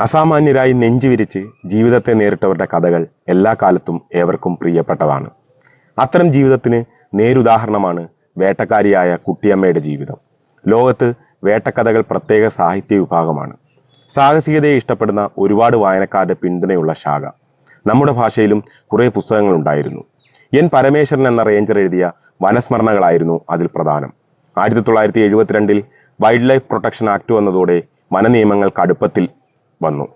അസാമാന്യരായി നെഞ്ചുവിരിച്ച് ജീവിതത്തെ നേരിട്ടവരുടെ കഥകൾ എല്ലാ കാലത്തും ഏവർക്കും പ്രിയപ്പെട്ടതാണ്. അത്തരം ജീവിതത്തിന് നേരുദാഹരണമാണ് വേട്ടക്കാരിയായ കുട്ടിയമ്മയുടെ ജീവിതം. ലോകത്ത് വേട്ടക്കഥകൾ പ്രത്യേക സാഹിത്യ വിഭാഗമാണ്. സാഹസികതയെ ഇഷ്ടപ്പെടുന്ന ഒരുപാട് വായനക്കാരുടെ പിന്തുണയുള്ള ശാഖ. നമ്മുടെ ഭാഷയിലും കുറേ പുസ്തകങ്ങൾ ഉണ്ടായിരുന്നു. എൻ പരമേശ്വരൻ എന്ന റേഞ്ചർ എഴുതിയ വനസ്മരണകളായിരുന്നു അതിൽ പ്രധാനം. ആയിരത്തി തൊള്ളായിരത്തി എഴുപത്തിരണ്ടിൽ വൈൽഡ് ലൈഫ് പ്രൊട്ടക്ഷൻ ആക്ട് വന്നതോടെ വനനിയമങ്ങൾ കടുപ്പത്തിൽ വന്നു.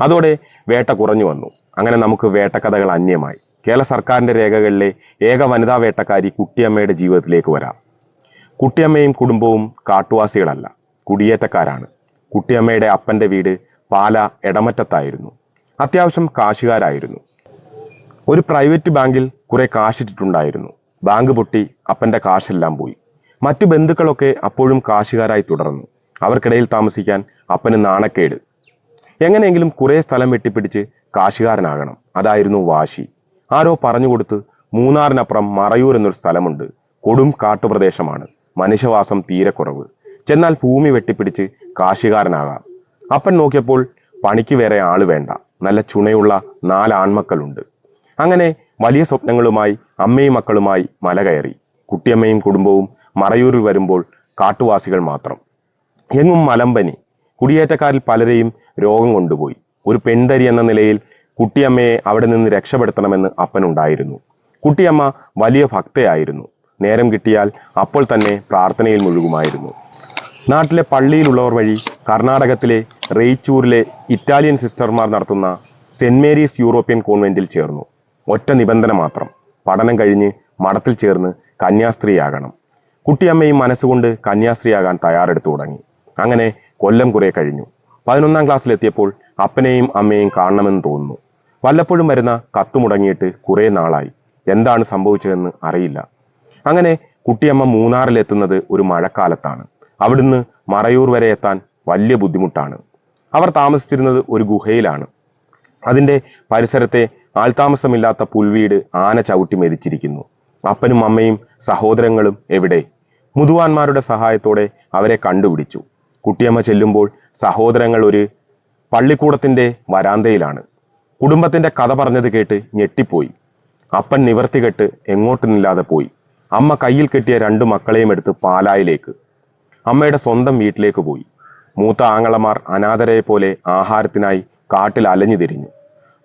അതോടെ വേട്ട കുറഞ്ഞു വന്നു. അങ്ങനെ നമുക്ക് വേട്ടക്കഥകൾ അന്യമായി. കേരള സർക്കാരിന്റെ രേഖകളിലെ ഏക വനിതാ വേട്ടക്കാരി കുട്ടിയമ്മയുടെ ജീവിതത്തിലേക്ക് വരാം. കുട്ടിയമ്മയും കുടുംബവും കാട്ടുവാസികളല്ല കുടിയേറ്റക്കാരാണ്. കുട്ടിയമ്മയുടെ അപ്പന്റെ വീട് പാല എടമറ്റത്തായിരുന്നു. അത്യാവശ്യം കാശുകാരായിരുന്നു. ഒരു പ്രൈവറ്റ് ബാങ്കിൽ കുറെ കാശിട്ടിട്ടുണ്ടായിരുന്നു. ബാങ്ക് പൊട്ടി അപ്പന്റെ കാശെല്ലാം പോയി. മറ്റു ബന്ധുക്കളൊക്കെ അപ്പോഴും കാശുകാരായി തുടർന്നു. അവർക്കിടയിൽ താമസിക്കാൻ അപ്പന് നാണക്കേട്. എങ്ങനെയെങ്കിലും കുറേ സ്ഥലം വെട്ടിപ്പിടിച്ച് കാശുകാരനാകണം. അതായിരുന്നു വാശി. ആരോ പറഞ്ഞുകൊടുത്ത് മൂന്നാറിനപ്പുറം മറയൂർ എന്നൊരു സ്ഥലമുണ്ട്. കൊടും കാട്ടുപ്രദേശമാണ്. മനുഷ്യവാസം തീരെ കുറവ്. ചെന്നാൽ ഭൂമി വെട്ടിപ്പിടിച്ച് കാശുകാരനാകാം. അപ്പൻ നോക്കിയപ്പോൾ പണിക്ക് വേറെ ആൾ വേണ്ട. നല്ല ചുണയുള്ള നാല് ആൺമക്കളുണ്ട്. അങ്ങനെ വലിയ സ്വപ്നങ്ങളുമായി അമ്മയും മക്കളുമായി മല കയറി. കുട്ടിയമ്മയും കുടുംബവും മറയൂരിൽ വരുമ്പോൾ കാട്ടുവാസികൾ മാത്രം. എങ്ങും മലമ്പനി കുടിയേറ്റക്കാരിൽ പലരെയും രോഗം കൊണ്ടുപോയി. ഒരു പെൺതരി എന്ന നിലയിൽ കുട്ടിയമ്മയെ അവിടെ നിന്ന് രക്ഷപ്പെടുത്തണമെന്ന് അപ്പനുണ്ടായിരുന്നു. കുട്ടിയമ്മ വലിയ ഭക്തയായിരുന്നു. നേരം കിട്ടിയാൽ അപ്പോൾ തന്നെ പ്രാർത്ഥനയിൽ മുഴുകുമായിരുന്നു. നാട്ടിലെ പള്ളിയിലുള്ളവർ വഴി കർണാടകത്തിലെ റെയ്ച്ചൂരിലെ ഇറ്റാലിയൻ സിസ്റ്റർമാർ നടത്തുന്ന സെന്റ് മേരീസ് യൂറോപ്യൻ കോൺവെന്റിൽ ചേർന്നു. ഒറ്റ നിബന്ധന മാത്രം. പഠനം കഴിഞ്ഞ് മഠത്തിൽ ചേർന്ന് കന്യാസ്ത്രീയാകണം. കുട്ടിയമ്മയും മനസ്സുകൊണ്ട് കന്യാസ്ത്രീയാകാൻ തയ്യാറെടുത്തു തുടങ്ങി. അങ്ങനെ കൊല്ലം കുറെ കഴിഞ്ഞു. പതിനൊന്നാം ക്ലാസ്സിലെത്തിയപ്പോൾ അപ്പനെയും അമ്മയും കാണണമെന്ന് തോന്നുന്നു. വല്ലപ്പോഴും വരുന്ന കത്ത് മുടങ്ങിയിട്ട് കുറെ നാളായി. എന്താണ് സംഭവിച്ചതെന്ന് അറിയില്ല. അങ്ങനെ കുട്ടിയമ്മ മൂന്നാറിലെത്തുന്നത് ഒരു മഴക്കാലത്താണ്. അവിടുന്ന് മറയൂർ വരെ എത്താൻ വലിയ ബുദ്ധിമുട്ടാണ്. അവർ താമസിച്ചിരുന്നത് ഒരു ഗുഹയിലാണ്. അതിന്റെ പരിസരത്തെ ആൾതാമസമില്ലാത്ത പുൽവീട് ആന ചവിട്ടി മെതിച്ചിരിക്കുന്നു. അപ്പനും അമ്മയും സഹോദരങ്ങളും എവിടെ? മുതുവാന്മാരുടെ സഹായത്തോടെ അവരെ കണ്ടുപിടിച്ചു. കുട്ടിയമ്മ ചെല്ലുമ്പോൾ സഹോദരങ്ങൾ ഒരു പള്ളിക്കൂടത്തിന്റെ വരാന്തയിലാണ്. കുടുംബത്തിന്റെ കഥ പറഞ്ഞത് കേട്ട് ഞെട്ടിപ്പോയി. അപ്പൻ നിവർത്തി കെട്ട് എങ്ങോട്ടുമില്ലാതെ പോയി. അമ്മ കയ്യിൽ കെട്ടിയ രണ്ടു മക്കളെയും എടുത്ത് പാലായിലേക്ക്. അമ്മയുടെ സ്വന്തം വീട്ടിലേക്ക് പോയി. മൂത്ത ആങ്ങളമാർ അനാഥരെ പോലെ ആഹാരത്തിനായി കാട്ടിൽ അലഞ്ഞു തിരിഞ്ഞു.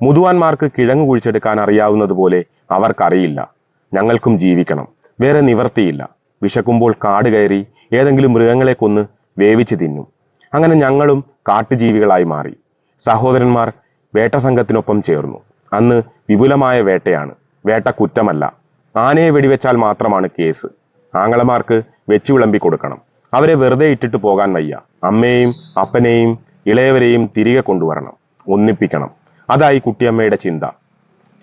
മുതുവാന്മാർക്ക് കിഴങ്ങ് കുഴിച്ചെടുക്കാൻ അറിയാവുന്നതുപോലെ അവർക്കറിയില്ല. ഞങ്ങൾക്കും ജീവിക്കണം. വേറെ നിവർത്തിയില്ല. വിശക്കുമ്പോൾ കാട് കയറി ഏതെങ്കിലും മൃഗങ്ങളെ കൊന്ന് വേവിച്ച് തിന്നും. അങ്ങനെ ഞങ്ങളും കാട്ടുജീവികളായി മാറി. സഹോദരന്മാർ വേട്ട സംഘത്തിനൊപ്പം ചേർന്നു. അന്ന് വിപുലമായ വേട്ടയാണ്. വേട്ട കുറ്റമല്ല. ആനയെ വെടിവെച്ചാൽ മാത്രമാണ് കേസ്. ആങ്ങളമാർക്ക് വെച്ചു വിളമ്പി കൊടുക്കണം. അവരെ വെറുതെ ഇട്ടിട്ട് പോകാൻ വയ്യ. അമ്മയെയും അപ്പനെയും ഇളയവരെയും തിരികെ കൊണ്ടുവരണം. ഒന്നിപ്പിക്കണം. അതായി കുട്ടിയമ്മയുടെ ചിന്ത.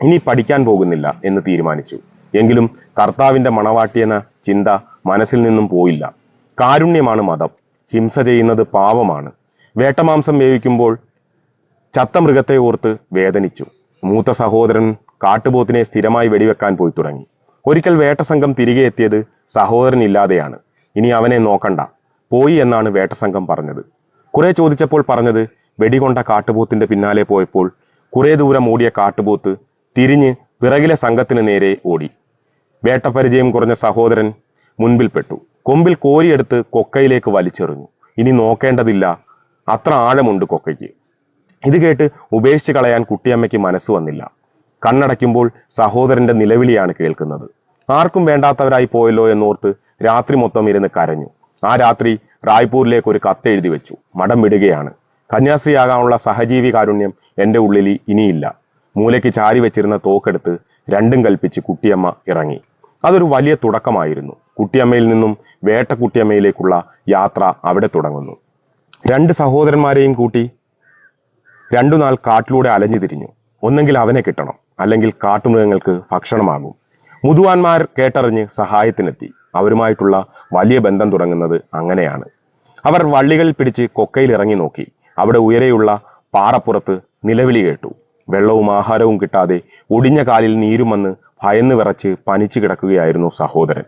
ഇനി പഠിക്കാൻ പോകുന്നില്ല എന്ന് തീരുമാനിച്ചു. എങ്കിലും കർത്താവിന്റെ മണവാട്ടിയെന്ന ചിന്ത മനസ്സിൽ നിന്നും പോയില്ല. കാരുണ്യമാണ് മതം. ഹിംസ ചെയ്യുന്നത് പാവമാണ്. വേട്ടമാംസം വേവിക്കുമ്പോൾ ചത്ത മൃഗത്തെ ഓർത്ത് വേദനിച്ചു. മൂത്ത സഹോദരൻ കാട്ടുപോത്തിനെ സ്ഥിരമായി വെടിവെക്കാൻ പോയി തുടങ്ങി. ഒരിക്കൽ വേട്ടസംഘം തിരികെ എത്തിയത് സഹോദരൻ ഇല്ലാതെയാണ് ഇനി അവനെ നോക്കണ്ട. പോയി എന്നാണ് വേട്ടസംഘം പറഞ്ഞത്. കുറെ ചോദിച്ചപ്പോൾ പറഞ്ഞത് വെടികൊണ്ട കാട്ടുപോത്തിന്റെ പിന്നാലെ പോയപ്പോൾ കുറെ ദൂരം ഓടിയ കാട്ടുപോത്ത് തിരിഞ്ഞ് പിറകിലെ സംഘത്തിന് നേരെ ഓടി. വേട്ടപരിചയം കുറഞ്ഞ സഹോദരൻ മുൻപിൽപ്പെട്ടു. കൊമ്പിൽ കോരിയെടുത്ത് കൊക്കയിലേക്ക് വലിച്ചെറിഞ്ഞു. ഇനി നോക്കേണ്ടതില്ല. അത്ര ആഴമുണ്ട് കൊക്കയ്ക്ക്. ഇത് കേട്ട് ഉപേക്ഷിച്ച് കളയാൻ കുട്ടിയമ്മയ്ക്ക് മനസ്സ് വന്നില്ല. കണ്ണടയ്ക്കുമ്പോൾ സഹോദരന്റെ നിലവിളിയാണ് കേൾക്കുന്നത്. ആർക്കും വേണ്ടാത്തവരായി പോയല്ലോ എന്നോർത്ത് രാത്രി മൊത്തം ഇരുന്ന് കരഞ്ഞു. ആ രാത്രി റായ്പൂരിലേക്ക് ഒരു കത്ത് എഴുതി വെച്ചു. മടം വിടുകയാണ് കന്യാസ്ത്രീയാകാനുള്ള സഹജീവി കാരുണ്യം എന്റെ ഉള്ളിൽ ഇനിയില്ല. മൂലയ്ക്ക് ചാരി വെച്ചിരുന്ന തോക്കെടുത്ത് രണ്ടും കൽപ്പിച്ച് കുട്ടിയമ്മ ഇറങ്ങി. അതൊരു വലിയ തുടക്കമായിരുന്നു. കുട്ടിയമ്മയിൽ നിന്നും വേട്ട കുട്ടിയമ്മയിലേക്കുള്ള യാത്ര അവിടെ തുടങ്ങുന്നു. രണ്ട് സഹോദരന്മാരെയും കൂട്ടി രണ്ടു നാൾ കാട്ടിലൂടെ അലഞ്ഞു തിരിഞ്ഞു. ഒന്നെങ്കിൽ അവനെ കിട്ടണം അല്ലെങ്കിൽ കാട്ടുമൃഗങ്ങൾക്ക് ഭക്ഷണമാകും. മുതുവാന്മാർ കേട്ടറിഞ്ഞ് സഹായത്തിനെത്തി. അവരുമായിട്ടുള്ള വലിയ ബന്ധം തുടങ്ങുന്നത് അങ്ങനെയാണ്. അവർ വള്ളികളിൽ പിടിച്ച് കൊക്കയിൽ ഇറങ്ങി നോക്കി. അവിടെ ഉയരെയുള്ള പാറപ്പുറത്ത് നിലവിളി കേട്ടു. വെള്ളവും ആഹാരവും കിട്ടാതെ ഒടിഞ്ഞ കാലിൽ നീരും വന്ന് ഭയന്ന് വിറച്ച് പനിച്ചു കിടക്കുകയായിരുന്നു സഹോദരൻ.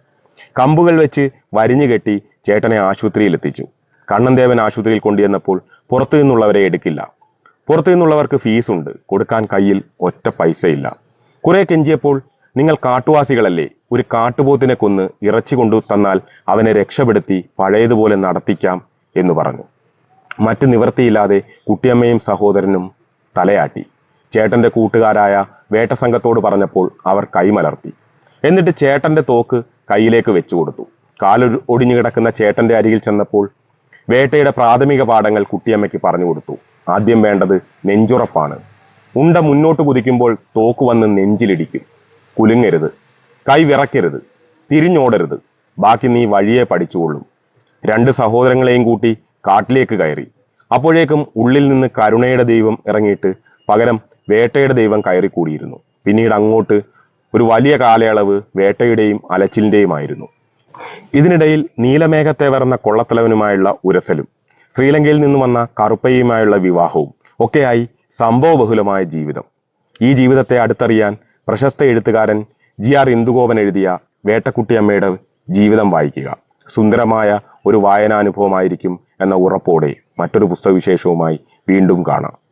കമ്പുകൾ വെച്ച് വരിഞ്ഞു കെട്ടി ചേട്ടനെ ആശുപത്രിയിൽ എത്തിച്ചു കണ്ണൻദേവൻ ആശുപത്രിയിൽ കൊണ്ടുവന്നപ്പോൾ പുറത്തു നിന്നുള്ളവരെ എടുക്കില്ല. പുറത്തു നിന്നുള്ളവർക്ക് ഫീസുണ്ട് കൊടുക്കാൻ കയ്യിൽ ഒറ്റ പൈസയില്ല. കുറെ കെഞ്ചിയപ്പോൾ നിങ്ങൾ കാട്ടുവാസികളല്ലേ? ഒരു കാട്ടുപോത്തിനെ കൊന്ന് ഇറച്ചി കൊണ്ടു തന്നാൽ അവനെ രക്ഷപ്പെടുത്തി പഴയതുപോലെ നടത്തിക്കാം എന്ന് പറഞ്ഞു. മറ്റു നിവൃത്തിയില്ലാതെ കുട്ടിയമ്മയും സഹോദരനും തലയാട്ടി. ചേട്ടന്റെ കൂട്ടുകാരായ വേട്ടസംഘത്തോട് പറഞ്ഞപ്പോൾ അവർ കൈമലർത്തി. എന്നിട്ട് ചേട്ടന്റെ തോക്ക് കയ്യിലേക്ക് വെച്ചു കൊടുത്തു. കാലൊരു ഒടിഞ്ഞു കിടക്കുന്ന ചേട്ടന്റെ അരികിൽ ചെന്നപ്പോൾ വേട്ടയുടെ പ്രാഥമിക പാഠങ്ങൾ കുട്ടിയമ്മയ്ക്ക് പറഞ്ഞു കൊടുത്തു. ആദ്യം വേണ്ടത് നെഞ്ചുറപ്പാണ്. ഉണ്ട മുന്നോട്ട് കുതിക്കുമ്പോൾ തോക്ക് വന്ന് നെഞ്ചിലിടിക്കും. കുലുങ്ങരുത്. കൈ വിറയ്ക്കരുത്. തിരിഞ്ഞോടരുത്. ബാക്കി നീ വഴിയെ പഠിച്ചുകൊള്ളും. രണ്ട് സഹോദരങ്ങളെയും കൂട്ടി കാട്ടിലേക്ക് കയറി. അപ്പോഴേക്കും ഉള്ളിൽ നിന്ന് കരുണയുടെ ദൈവം ഇറങ്ങിയിട്ട് പകരം വേട്ടയുടെ ദൈവം കയറി കൂടിയിരുന്നു പിന്നീട് അങ്ങോട്ട് ഒരു വലിയ കാലയളവ് വേട്ടയുടെയും അലച്ചിലിന്റെയുമായിരുന്നു. ഇതിനിടയിൽ നീലമേഘത്തെ വരുന്ന കൊള്ളത്തലവനുമായുള്ള ഉരസലും ശ്രീലങ്കയിൽ നിന്ന് വന്ന കറുപ്പയുമായുള്ള വിവാഹവും ഒക്കെയായി സംഭവബഹുലമായ ജീവിതം. ഈ ജീവിതത്തെ അടുത്തറിയാൻ പ്രശസ്ത എഴുത്തുകാരൻ ജി ആർ ഇന്ദുഗോപൻ എഴുതിയ വേട്ടക്കുട്ടിയമ്മയുടെ ജീവിതം വായിക്കുക. സുന്ദരമായ ഒരു വായനാനുഭവമായിരിക്കും എന്ന ഉറപ്പോടെ മറ്റൊരു പുസ്തകവിശേഷവുമായി വീണ്ടും കാണാം.